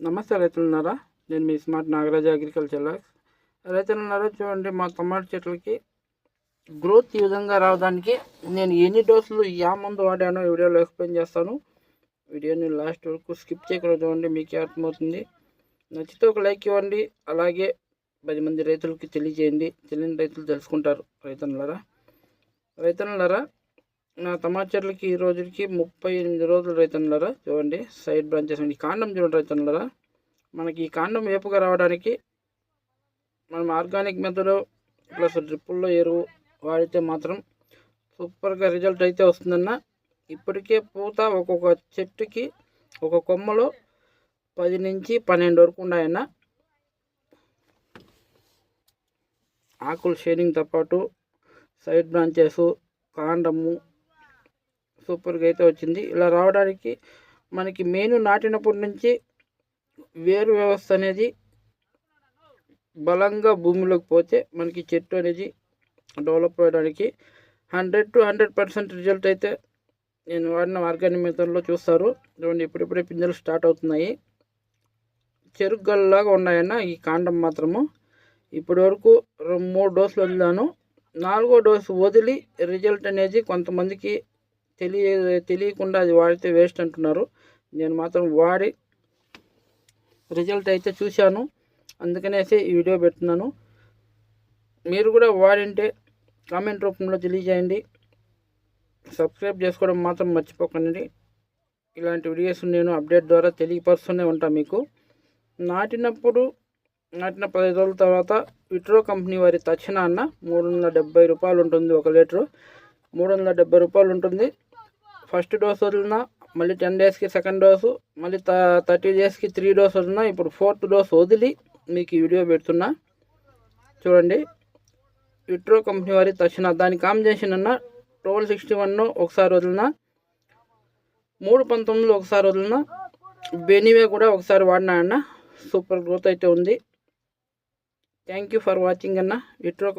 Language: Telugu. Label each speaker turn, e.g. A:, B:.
A: నమస్తే రైతులున్నారా? నేను మీ స్మార్ట్ నాగరాజు అగ్రికల్చర్ లాక్స్. రైతులున్నారా చూడండి మా టమాటా చెట్లకి గ్రోత్ ఈ విధంగా రావడానికి నేను ఎన్ని డోసులు యా మందు వాడానో వీడియోలో ఎక్స్ప్లెయిన్ చేస్తాను. వీడియోని లాస్ట్ వరకు స్కిప్ చేయకుండా చూడండి మీకే అర్థమవుతుంది. నచ్చితే ఒక లైక్ ఇవ్వండి అలాగే పది మంది రైతులకి తెలియజేయండి. తెలియని రైతులు తెలుసుకుంటారు రైతన్నులారా రైతన్నులారా నా తమాచర్లకి ఈ రోజుకి ముప్పై ఎనిమిది రోజులు రైతన్నులారా? చూడండి సైడ్ బ్రాంచెస్ ఈ కాండం చూడండి రైతన్నులారా. మనకి ఈ కాండం వేపుగా రావడానికి మనం ఆర్గానిక్ మెథడ్ ప్లస్ డ్రిప్పుల్లో ఎరువు వాడితే మాత్రం సూపర్గా రిజల్ట్ అయితే వస్తుందన్న. ఇప్పటికే పూత ఒక్కొక్క చెట్టుకి ఒక కొమ్మలో పది నుంచి పన్నెండు వరకు ఉన్నాయన్న. ఆకులు షేడింగ్తో పాటు సైడ్ బ్రాంచెస్ కాండము సూపర్గా అయితే వచ్చింది. ఇలా రావడానికి మనకి మెయిన్ నాటినప్పటి నుంచి వేరు వ్యవస్థ అనేది బలంగా భూమిలోకి పోతే మనకి చెట్టు అనేది డెవలప్ అవ్వడానికి hundred to hundred percent result అయితే నేను వాడిన ఆర్గానిక్ మెథడ్లో చూస్తారు. చూడండి ఇప్పుడిప్పుడే పింజలు స్టార్ట్ అవుతున్నాయి. చెరుకు గల్లాగా ఉన్నాయన్న ఈ కాండం మాత్రము. ఇప్పటి వరకు రెండు మూడు డోసులు వదిలాను. నాలుగో డోసు వదిలి రిజల్ట్ అనేది కొంతమందికి తెలియ తెలియకుండా అది వాడితే వేస్ట్ అంటున్నారు. నేను మాత్రం వాడి రిజల్ట్ అయితే చూశాను. అందుకనేసి ఈ వీడియో పెడుతున్నాను. మీరు కూడా వాడింటే కామెంట్ రూపంలో తెలియజేయండి. సబ్స్క్రైబ్ చేసుకోవడం మాత్రం మర్చిపోకండి. ఇలాంటి వీడియోస్ నేను అప్డేట్ ద్వారా తెలియపరుస్తూనే ఉంటాను మీకు. నాటినప్పుడు నాటిన పదిహేను రోజుల తర్వాత విట్రో కంపెనీ వారి తక్షణ అన్న మూడు వందల డెబ్బై రూపాయలు ఉంటుంది ఒక లీటరు. మూడు వందల డెబ్బై రూపాయలు ఉంటుంది. ఫస్ట్ డోస్ వదిలిన మళ్ళీ టెన్ డేస్కి సెకండ్ డోసు మళ్ళీ థర్టీ డేస్కి త్రీ డోస్ వదిలిన ఇప్పుడు ఫోర్త్ డోస్ వదిలి మీకు ఈ వీడియో పెడుతున్నా. చూడండి. విట్రో కంపెనీ వారి తక్షణ దాని కాంబినేషన్ అన్న ట్వెల్వ్ సిక్స్టీ వన్ ఒకసారి వదిలిన మూడు పంతొమ్మిదిలో ఒకసారి వదిలిన బెనివే కూడా ఒకసారి వాడినా అన్న. సూపర్ గ్రోత్ అయితే ఉంది. థ్యాంక్ యూ ఫర్ వాచింగ్ అన్న. విట్రో